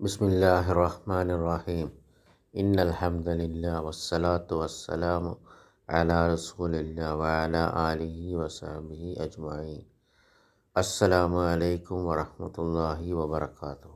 ബിസ്മില്ലാഹി റഹ്മാൻ റഹീം ഇന്ന അൽഹംദലില്ല വസ്സലാത്തു വസ്സലാമു അല റസൂലില്ല വഅല ആലിഹി വസാബിഹി അജ്മായി അസ്സലാമു അലൈക്കും വറഹ്മത്തുള്ളാഹി വബർക്കാത്തു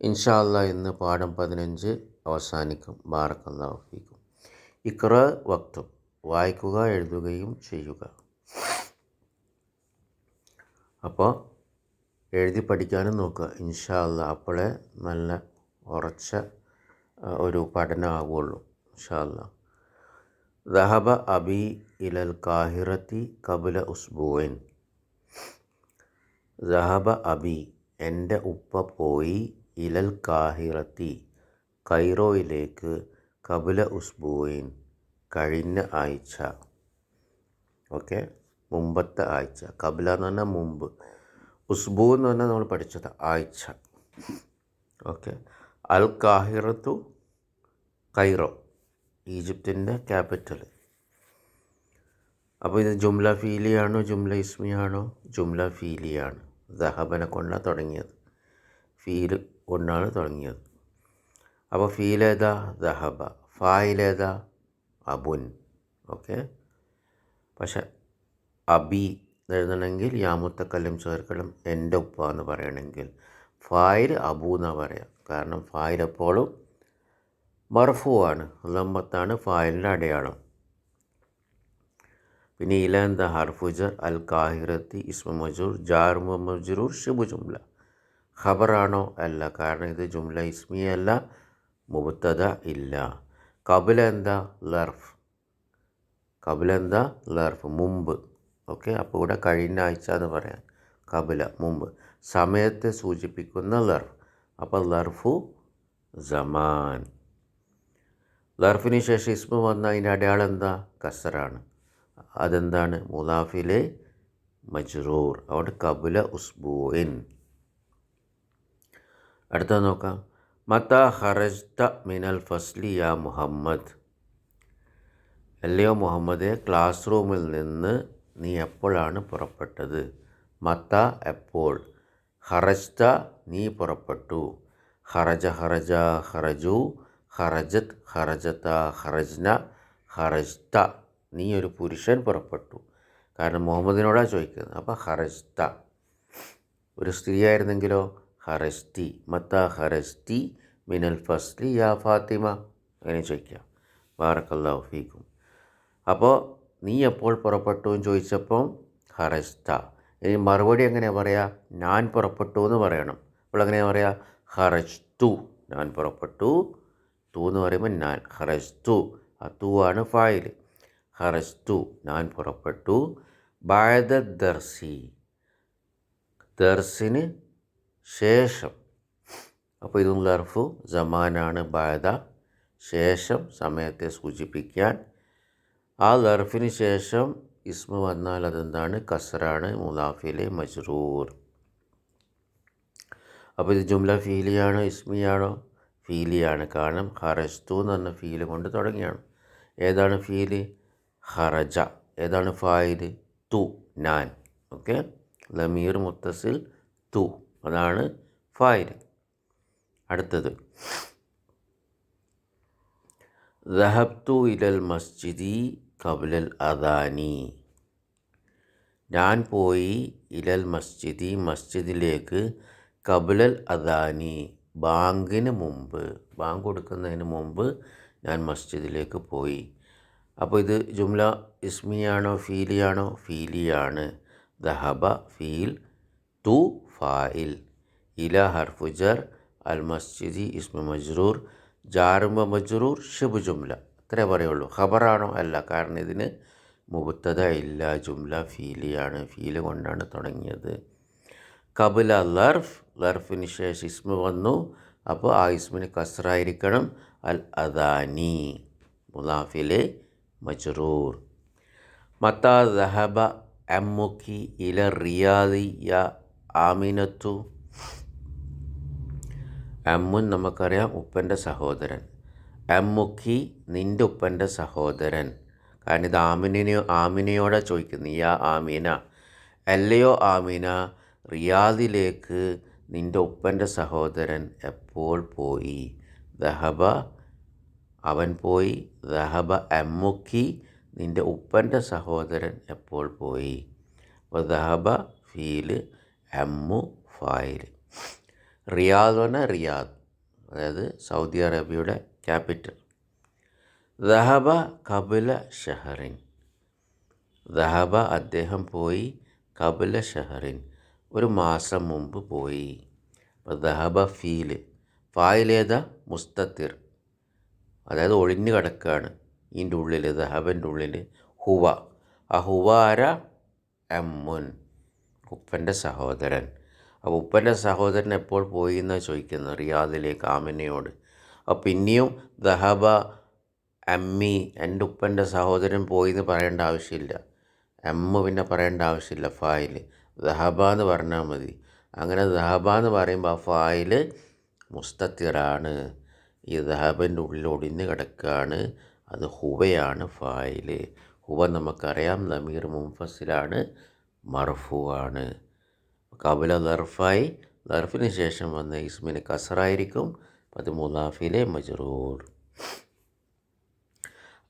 ഇൻഷാല്ല ഇന്ന് പാഠം പതിനഞ്ച് അവസാനിക്കും. ബാറക്കല്ലാഫിക്കും ഇക്ര വക്തും. വായിക്കുക എഴുതുകയും ചെയ്യുക. അപ്പോൾ എഴുതി പഠിക്കാനും നോക്കുക. ഇൻഷാ ഇൻഷാല്ല അപ്പോഴേ നല്ല ഉറച്ച ഒരു പഠനമാകുള്ളൂ ഇൻഷാല്ല ദഹബ അബി ഇലൽ കാഹിറത്തി കബുല ഉസ്ബുവൻ ദഹബ അബി എന്റെ ഉപ്പ പോയി ഇലൽ കാഹിറത്തി കൈറോയിലേക്ക് കബുല ഉസ്ബുവൻ കഴിഞ്ഞ ആഴ്ച. ഓക്കെ? മുമ്പത്തെ ആഴ്ച. കബുല എന്ന് പറഞ്ഞാൽ മുമ്പ്. ഉസ്ബു എന്ന് പറഞ്ഞാൽ നമ്മൾ പഠിച്ചത് ആഴ്ച ഓക്കെ. അൽ കാഹിറത്തു കൈറോ ഈജിപ്തിന്റെ ക്യാപിറ്റൽ. അപ്പോൾ ഇത് ജുംല ഫീലിയാണോ ജുംല ഇസ്മിയാണോ? ജുംല ഫീലിയാണ്. ദഹബനെ കൊണ്ടാണ് തുടങ്ങിയത്. ഫീൽ കൊണ്ടാണ് തുടങ്ങിയത്. അപ്പോൾ ഫീലേതാ ദഹബ. ഫായിലേതാ അബുൻ. ഓക്കെ. പക്ഷെ അബി എഴുതണമെങ്കിൽ യാമുത്തക്കല്ലും ചേർക്കലും എന്റെ ഉപ്പ എന്ന് പറയണമെങ്കിൽ ഫായിൽ അബു എന്നാണ് പറയാം. കാരണം അതമ്പത്താണ് ആണ്. ലമ്പത്താണ് ഫായിലിന്റെ അടയാളം. പിന്നെ ഇല എന്ത? ഹർഫുജർ അൽ കാഹിറത്തി ഇസ്മ മജൂർ ജാർ മജൂർ ഷിബു ജുംല. ഖബറാണോ? അല്ല. കാരണം ഇത് ജുംല ഇസ്മിയല്ല മുബത്തത ഇല്ല. കബിലെന്താ ലർഫ്. കബിലെന്താ ലർഫ്. മുമ്പ്. ഓക്കെ? അപ്പോൾ ഇവിടെ കഴിഞ്ഞ ആഴ്ച എന്ന് പറയാം. കബില മുമ്പ്. സമയത്തെ സൂചിപ്പിക്കുന്ന ലർഫ് അപ്പോൾ ലർഫു ജമാൻ. ലർഫിന് ശേഷം ഇസ്മ വന്ന അതിന്റെ അടയാളം എന്താ? കസറാണ്. അതെന്താണ്? മുലാഫിലെ മജ്റൂർ. അവിടെ കബുല ഉസ്ബൂൻ അടുത്ത നോക്കാം. മത്ത ഹറജ്ത മിനൽ ഫസ്ലി യാ മുഹമ്മദ്. അല്ലയോ മുഹമ്മദെ ക്ലാസ് റൂമിൽ നിന്ന് നീ എപ്പോഴാണ് പുറപ്പെട്ടത്? മത്ത എപ്പോൾ? ഹറജ്ത നീ പുറപ്പെട്ടു. ഹറജ ഹറജ ഹറജു ഹറജത് ഹറജത ഹറജ്ന ഹറജ്ത. നീ ഒരു പുരുഷൻ പുറപ്പെട്ടു. കാരണം മുഹമ്മദിനോടാണ് ചോദിക്കുന്നത്. അപ്പോൾ ഹറജ്ത. ഒരു സ്ത്രീയായിരുന്നെങ്കിലോ? ഹറസ്തി. മത്ത ഹറസ്തി മിനൽ ഫസ്ലി യാ ഫാത്തിമ. അങ്ങനെ ചോദിക്കാം. ബാറക്കല്ലാഹു ഫീക്കും. അപ്പോൾ നീ എപ്പോൾ പുറപ്പെട്ടു എന്ന് ചോദിച്ചപ്പോൾ ഹറസ്ത ഇനി മറുപടി എങ്ങനെ പറയാ? ഞാൻ പുറപ്പെട്ടു എന്ന് പറയണം. അപ്പോൾ എങ്ങനെയാണ് പറയാ? ഹറജ്തു ഞാൻ പുറപ്പെട്ടു തു എന്ന് പറയുമ്പോൾ ഞാൻ ഹറജ്തു ആ തു ആണ് ഫായിൽ. ഹറജ്തു ഞാൻ പുറപ്പെട്ടു. ബായത ദർസി ദർസിന് ശേഷം. അപ്പോൾ ഇതും ലർഫു ജമാനാണ് ബായത ശേഷം സമയത്തെ സൂചിപ്പിക്കാൻ ആ ദർഫിന് ശേഷം ഇസ്മ വന്നാൽ അതെന്താണ്? കസറാണ് മുലാഫിലെ മജ്റൂർ. അപ്പോൾ ഇത് ജുംല ഫീലിയാണോ ഇസ്മിയാണോ? ഫീലിയാണ്. കാരണം ഹറസ്തു എന്ന് പറഞ്ഞ ഫീൽ കൊണ്ട് തുടങ്ങിയാണ്. ഏതാണ് ഫീൽ? ഹറജ ഏതാണ് ഫായിൽ? തു നാൻ. ഓക്കെ? ലമീർ മുത്തസിൽ തു. അതാണ് ഫായിൽ. അടുത്തത്. ദഹബ്തു ഇലൽ മസ്ജിദി കബുലൽ അദാനി. ഞാൻ പോയി ഇലൽ മസ്ജിദി മസ്ജിദിലേക്ക് കബുലൽ അദാനി. ബാങ്കിന് മുമ്പ് ബാങ്ക് കൊടുക്കുന്നതിന് മുമ്പ് ഞാൻ മസ്ജിദിലേക്ക് പോയി. അപ്പോൾ ഇത് ജുംല ഇസ്മിയാണോ ഫീലിയാണോ? ഫീലിയാണ്. ദഹബ ഫീൽ. ടു ഫായിൽ. ഇല ഹർഫുജർ. അൽ മസ്ജിദി ഇസ്മ മജ്റൂർ. ജാറുമ മജ്റൂർ ഷിബ് ജുംല. അത്രേ പറയുള്ളൂ. ഖബറാണോ? അല്ല. കാരണം ഇതിന് മുബത്തത ഇല്ല. ജുംല ഫീലിയാണ്. ഫീൽ കൊണ്ടാണ് തുടങ്ങിയത്. കബുല ലർഫ്. ലർഫിന് ശേഷം ഇസ്മ വന്നു. അപ്പോൾ ആ ഇസ്മിന് കസറായിരിക്കണം. അൽ അദാനി. മുലാഫിലെ മജ്റൂർ. മത്ത ദഹബ അമ്മുക്കി ഇല റിയാദി യ ആമിനത്തു. അമ്മുൻ നമുക്കറിയാം ഉപ്പന്റെ സഹോദരൻ. അമ്മുക്കി നിന്റെ ഉപ്പന്റെ സഹോദരൻ. കാരണം ഇത് ആമിനോ ആമിനയോടെ ചോദിക്കുന്നു യാ ആമീന. അല്ലയോ ആമീന റിയാദിലേക്ക് നിന്റെ ഉപ്പന്റെ സഹോദരൻ എപ്പോൾ പോയി? ദഹബ അവൻ പോയി. ദഹബ അമ്മുക്കി നിന്റെ ഉപ്പന്റെ സഹോദരൻ എപ്പോൾ പോയി? അപ്പോൾ ദഹബ ഫീൽ അമ്മു ഫായിൽ. റിയാദ് പറഞ്ഞാൽ റിയാദ്. അതായത് സൗദി അറേബ്യയുടെ ക്യാപിറ്റൽ. ദഹബ കപില ഷഹറിൻ. ദഹബ അദ്ദേഹം പോയി കപില ഷഹറിൻ. ഒരു മാസം മുമ്പ് പോയി. ദഹബ ഫീൽ ഫായിലേത മുസ്തത്തിർ. അതായത് ഒളിഞ്ഞു കിടക്കുകയാണ് ഇതിന്റെ ഉള്ളിൽ ദഹബന്റെ ഉള്ളിൽ ഹുവ. ആ ഹുവാര എമ്മുൻ ഉപ്പന്റെ സഹോദരൻ. അപ്പോൾ ഉപ്പന്റെ സഹോദരൻ എപ്പോൾ പോയി എന്നാണ് ചോദിക്കുന്നത്? റിയാദിലേക്ക് ആമിനയോട് അപ്പോൾ പിന്നെയും ദഹബ അമ്മി എന്റെ ഉപ്പന്റെ സഹോദരൻ പോയി എന്ന് പറയേണ്ട ആവശ്യമില്ല. എമ്മ പിന്നെ പറയേണ്ട ആവശ്യമില്ല ഫായിൽ ദഹബ എന്ന് പറഞ്ഞാൽ മതി. അങ്ങനെ ദഹബ എന്ന് പറയുമ്പോൾ ആ ഫായിൽ മുസ്തത്തിറാണ്. ഈ ദഹബന്റെ ഉള്ളിൽ ഒടിഞ്ഞ് കിടക്കുകയാണ് അത് ഹുവയാണ് ഫായിൽ ഹുവ നമുക്കറിയാം നമീർ മുംഫസിലാണ് മർഫു ആണ് കബല ദർഫായി. ദർഫിന് ശേഷം വന്ന ഇസ്മിന് കസറായിരിക്കും അത് മുലാഫിലെ മജറൂർ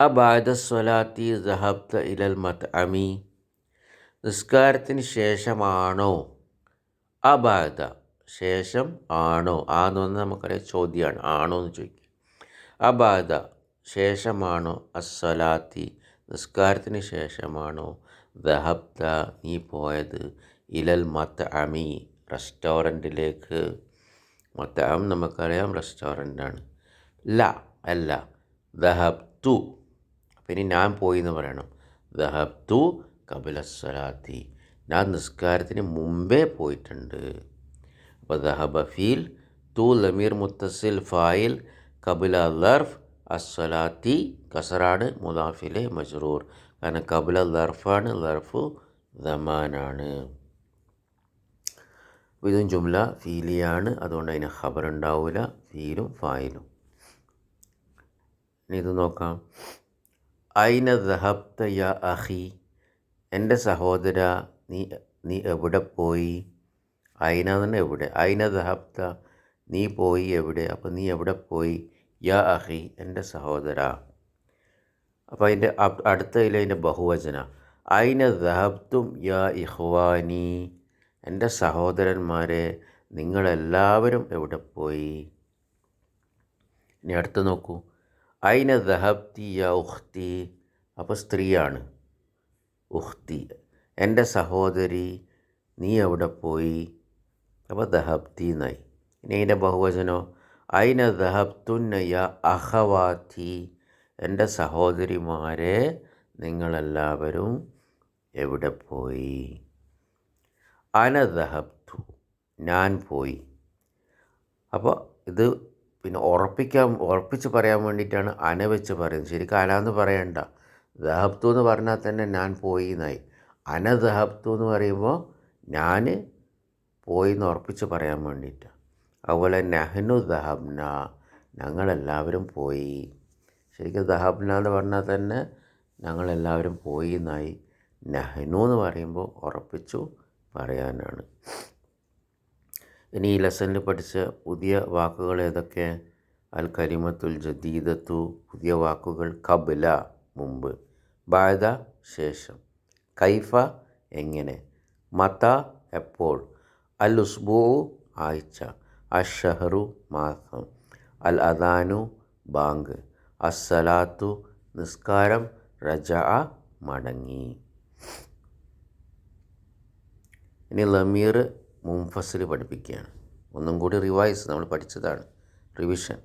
അബാദ സ്വലാത്തി ഇലൽ മത് അമി നിസ്കാരത്തിന് ശേഷമാണോ അബാദ ശേഷം ആണോ ആന്ന് വന്ന് നമുക്കറിയാം ചോദ്യമാണ് ആണോ എന്ന് ചോദിക്കും. അബാദ ശേഷമാണോ അസ്വലാത്തി നിസ്കാരത്തിന് ശേഷമാണോ ദഹബ്ത നീ പോയത് ഇലൽ മത്ത് അമി റെസ്റ്റോറന്റിലേക്ക് മത്തം നമുക്കറിയാം റെസ്റ്റോറന്റാണ്. ല അല്ല ദഹബ് തു അപ്പം ഇനി ഞാൻ പോയി എന്ന് പറയണം. ദഹബ് തു കപില സ്വലാത്തി ഞാൻ നിസ്കാരത്തിന് മുമ്പേ പോയിട്ടുണ്ട്. അപ്പോൾ ദഹബ ഫീൽ തു ലമീർ മുത്തസിൽ ഫായിൽ കപില ലർഫ് അസ്വലാത്തി കസറാണ് മുദാഫിലെ മജ്റൂർ. കാരണം കപില ലർഫാണ് ലർഫു ദമാനാണ്. ഇതും ജുംല ഫീലിയാണ്. അതുകൊണ്ട് അതിന് ഖബർ ഉണ്ടാവില്ല ഫീലും ഫായിലും. ഇനി ഇത് നോക്കാം. ഐന ദഹബ്ത യ അഹി എന്റെ സഹോദര നീ നീ എവിടെ പോയി? ഐന തന്നെ എവിടെ? ഐന ദഹബ്ത നീ പോയി എവിടെ? അപ്പോൾ നീ എവിടെ പോയി? യ അഹി എന്റെ സഹോദര. അപ്പോൾ അതിന്റെ അടുത്തതിൽ അതിന്റെ ബഹുവചന. ഐന ദഹബ്തും യ ഇഹ്വാനി എന്റെ സഹോദരന്മാരെ നിങ്ങളെല്ലാവരും എവിടെ പോയി? ഇനി അടുത്ത് നോക്കൂ. ഐന ദഹബ്തി യ ഉഹ്തി അപ്പോൾ സ്ത്രീയാണ്. ഉഹ്തി എന്റെ സഹോദരി നീ എവിടെ പോയി? അപ്പോൾ ദഹബ്തി എന്നായി. ഇനി അതിന്റെ ബഹുവചനോ ഐന ദഹബ്തുന്ന യ അഹവാത്തി എന്റെ സഹോദരിമാരെ നിങ്ങളെല്ലാവരും എവിടെ പോയി? അന ദഹബ്തു ഞാൻ പോയി. അപ്പോൾ ഇത് പിന്നെ ഉറപ്പിക്കാൻ ഉറപ്പിച്ച് പറയാൻ വേണ്ടിയിട്ടാണ് അന വെച്ച് പറയുന്നത്. ശരിക്കും അന എന്ന് പറയണ്ട. ദഹബ്തു എന്ന് പറഞ്ഞാൽ തന്നെ ഞാൻ പോയി എന്നായി. അന ദഹബ്തു എന്ന് പറയുമ്പോൾ ഞാൻ പോയി എന്ന് ഉറപ്പിച്ച് പറയാൻ വേണ്ടിയിട്ടാണ് അതുപോലെ നഹ്നു ദഹബ്ന ഞങ്ങളെല്ലാവരും പോയി. ശരിക്കും ദഹബ്ന എന്ന് പറഞ്ഞാൽ തന്നെ ഞങ്ങളെല്ലാവരും പോയി എന്നായി. നഹ്നു എന്ന് പറയുമ്പോൾ ഉറപ്പിച്ചു. പറയാനാണ്. ഇനി ഈ ലെസണിൽ പഠിച്ച പുതിയ വാക്കുകൾ ഏതൊക്കെ? അൽ കരിമത്തുൽ ജദീദത്തു പുതിയ വാക്കുകൾ കബില മുമ്പ്. ബാദ ശേഷം. കൈഫ എങ്ങനെ? മത എപ്പോൾ? അൽ ഉസ്ബു ആഴ്ച. അഷഹറു മാസം. അൽ അദാനു ബാങ്ക്. അസ്സലാത്തു നിസ്കാരം റജ മടങ്ങി. ഇനി ലമീർ മുംഫസിൽ പഠിപ്പിക്കുകയാണ്. ഒന്നും കൂടി റിവൈസ് നമ്മൾ പഠിച്ചതാണ്. റിവിഷൻ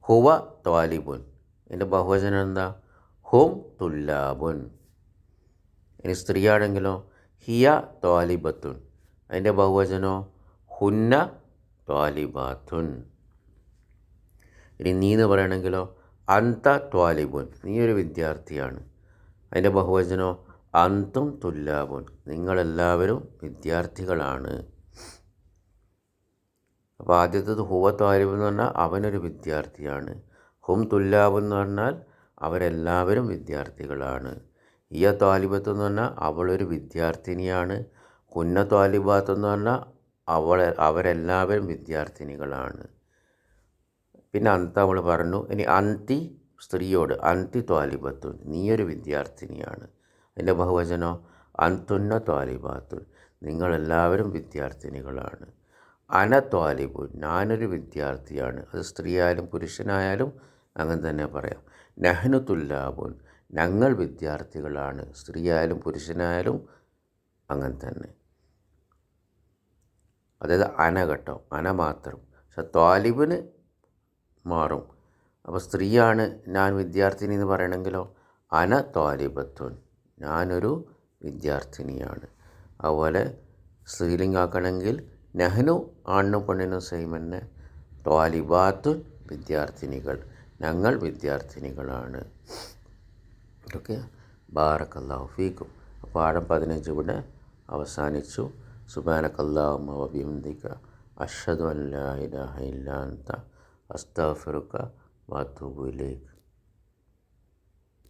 ഹുവ ത്വാലിബുൻ. എന്റെ ബഹുവചനം എന്താ? ഹും തുല്ലാബുൻ. ഇനി സ്ത്രീയാണെങ്കിലോ? ഹിയ ത്വാലിബത്തുൻ. അതിന്റെ ബഹുവചനോ? ഹുന്ന ത്വാലിബാത്തുൻ. ഇനി നീ എന്ന് പറയണമെങ്കിലോ? അന്ത ത്വാലിബുൻ. നീ ഒരു വിദ്യാർത്ഥിയാണ്. അതിന്റെ ബഹുവചനോ? അന്തും തുല്ലാബുൻ നിങ്ങളെല്ലാവരും വിദ്യാർത്ഥികളാണ്. അപ്പോൾ ആദ്യത്തത് ഹുവ എന്ന് പറഞ്ഞാൽ അവനൊരു വിദ്യാർത്ഥിയാണ്. ഹും തുല്ലാബ് എന്ന് പറഞ്ഞാൽ അവരെല്ലാവരും വിദ്യാർത്ഥികളാണ്. ഇയ താലിബത്ത് എന്ന് പറഞ്ഞാൽ അവളൊരു വിദ്യാർത്ഥിനിയാണ്. കുന്ന താലിബാത്ത് എന്ന് പറഞ്ഞാൽ അവൾ അവരെല്ലാവരും വിദ്യാർത്ഥിനികളാണ്. പിന്നെ അന്ത അവൾ പറഞ്ഞു ഇനി അന്തി സ്ത്രീയോട് അന്തി താലിബത്തു നീയൊരു വിദ്യാർത്ഥിനിയാണ്. അതിന്റെ ബഹുവചനോ? അന്തുന്ന ത്വാലിബാത്തുൻ നിങ്ങളെല്ലാവരും വിദ്യാർത്ഥിനികളാണ്. അന ത്വാലിബു ഞാനൊരു വിദ്യാർത്ഥിയാണ്. അത് സ്ത്രീയായാലും പുരുഷനായാലും അങ്ങനെ തന്നെ പറയാം. നഹ്നു തുല്ലാബുൻ. ഞങ്ങൾ വിദ്യാർത്ഥികളാണ്. സ്ത്രീയായാലും പുരുഷനായാലും അങ്ങനെ തന്നെ. അതായത് അന കേട്ടോ അന മാത്രം പക്ഷെ ത്വാലിബിന് മാറും. അപ്പോൾ സ്ത്രീയാണ് ഞാൻ വിദ്യാർത്ഥിനി എന്ന് പറയണമെങ്കിലോ? അന ത്വാലിബത്തുൻ ഞാനൊരു വിദ്യാർത്ഥിനിയാണ്. അതുപോലെ സ്ത്രീലിംഗാക്കണമെങ്കിൽ നെഹ്നു ആണിനും പെണ്ണിനും സെയിം തന്നെ. വിദ്യാർത്ഥിനികൾ. ഞങ്ങൾ വിദ്യാർത്ഥിനികളാണ്. ഓക്കെ ബാറക്കല്ലാഹു ഫീക്കും. പാഠം പതിനഞ്ച് ഇവിടെ അവസാനിച്ചു. സുബാനക്കല്ലാഹുമ്മ വബിഹംദിക. അഷ്ഹദു അല്ലാ ഇലാഹ ഇല്ലാ അസ്തഫിറുക്ക ഇലൈക്.